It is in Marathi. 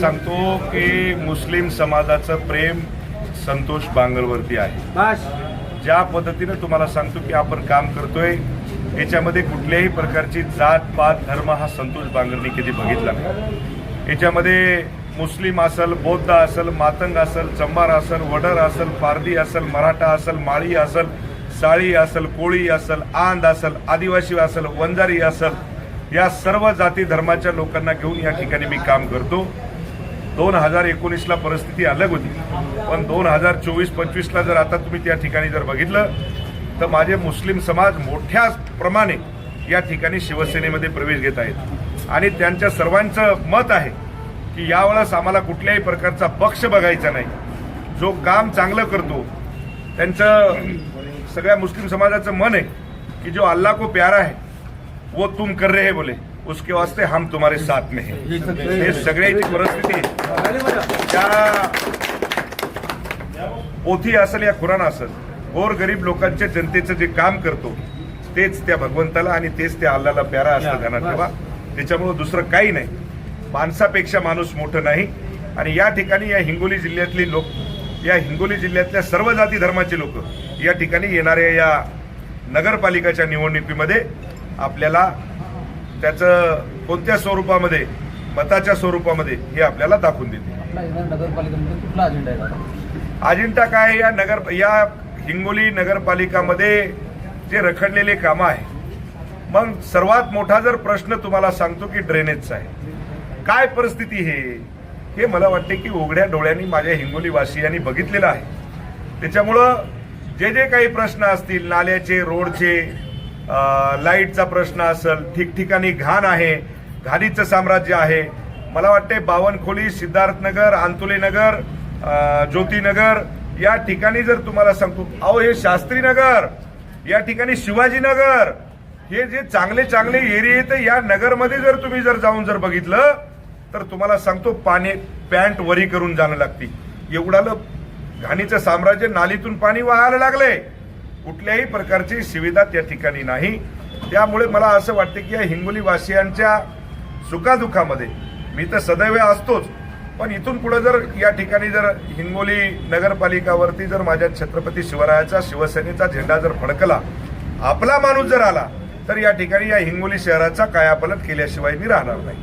सांगतो की मुस्लिम समाजाचं प्रेम संतोष बांगलवरती आहे. बस. ज्या पद्धतीनं तुम्हाला सांगतो की आपण काम करतोय याच्यामध्ये कुठल्याही प्रकारची जात पात धर्म हा संतोष बांगरनी कधी बघितला नाही. याच्यामध्ये मुस्लिम असल बौद्ध असल मातंग असल चंबार असल वडर असल पारधी असल मराठा असल माळी असल साळी असल कोळी असल आंध असल आदिवासी असल वंजारी असल या सर्व जाती धर्माच्या लोकांना घेऊन या ठिकाणी मी काम करतो. दोन हजार एकोणीसला परिस्थिती अलग होती. पण दोन हजार चोवीस पंचवीसला जर आता तुम्ही त्या ठिकाणी जर बघितलं तर माझे मुस्लिम समाज मोठ्या प्रमाणे या ठिकाणी शिवसेनेमध्ये प्रवेश घेत आहेत. आणि त्यांच्या सर्वांचं मत आहे की यावेळेस आम्हाला कुठल्याही प्रकारचा पक्ष बघायचा नाही. जो काम चांगलं करतो त्यांचं सगळ्या मुस्लिम समाजाचं मन आहे की जो अल्ला को प्यारा है वो तुम कर रहे बोले. उसके वास्ते हम तुम्हारे साथ में हैं। हे सगळ्याची परिस्थिती. त्या पोथी असेल या खुराण असेल? गोर गरीब लोकांच्या जनतेचं जे काम करतो तेच त्या भगवंताला आणि तेच त्या अल्लाला प्यारा असतं ध्यानात ठेवा. त्याच्यामुळं दुसरं काही नाही. माणसापेक्षा माणूस मोठं नाही. आणि या ठिकाणी या हिंगोली जिल्ह्यातली लोक या हिंगोली जिल्ह्यातल्या सर्व जाती धर्माचे लोक या ठिकाणी येणाऱ्या या नगरपालिकाच्या निवडणुकीमध्ये आपल्याला त्याचं कोणत्या स्वरूपामध्ये मताच्या स्वरूपामध्ये हे आपल्याला दाखवून देते अजिंठा काय? या नगर या हिंगोली नगरपालिकामध्ये जे रखडलेले कामं आहे मग सर्वात मोठा जर प्रश्न तुम्हाला सांगतो की ड्रेनेजचा आहे. काय परिस्थिती हे? हे मला वाटते की उघड्या डोळ्यांनी माझ्या हिंगोली वासियांनी बघितलेलं आहे. त्याच्यामुळं जे जे काही प्रश्न असतील नाल्याचे रोडचे लाईटचा प्रश्न असेल ठिकठिकाणी घाण आहे घाणीचं साम्राज्य आहे. मला वाटते बावनखोली सिद्धार्थनगर आंतुलेनगर ज्योतीनगर ज्योतिनगर या ठिकाणी जर तुम्हाला सांगतो अहो हे शास्त्रीनगर या ठिकाणी शिवाजीनगर हे जे चांगले चांगले एरिया आहेत या नगरमध्ये जर तुम्ही जर जाऊन जर बघितलं तर तुम्हाला सांगतो पाणी पॅन्ट वरी करून जाणं लागते. एवढालं घाणीचं साम्राज्य नालीतून पाणी वाहायला लागलंय. कुठल्याही प्रकारची सुविधा त्या ठिकाणी नाही. त्यामुळे मला असं वाटतं की या हिंगोलीवासियांच्या सुखादुखामध्ये मी तर सदैव असतोच पण इथून पुढे जर या ठिकाणी जर हिंगोली नगरपालिकावरती जर माझ्या छत्रपती शिवरायाचा शिवसेनेचा झेंडा जर फडकला आपला माणूस जर आला तर या ठिकाणी या हिंगोली शहराचा कायापलट केल्याशिवाय मी राहणार नाही.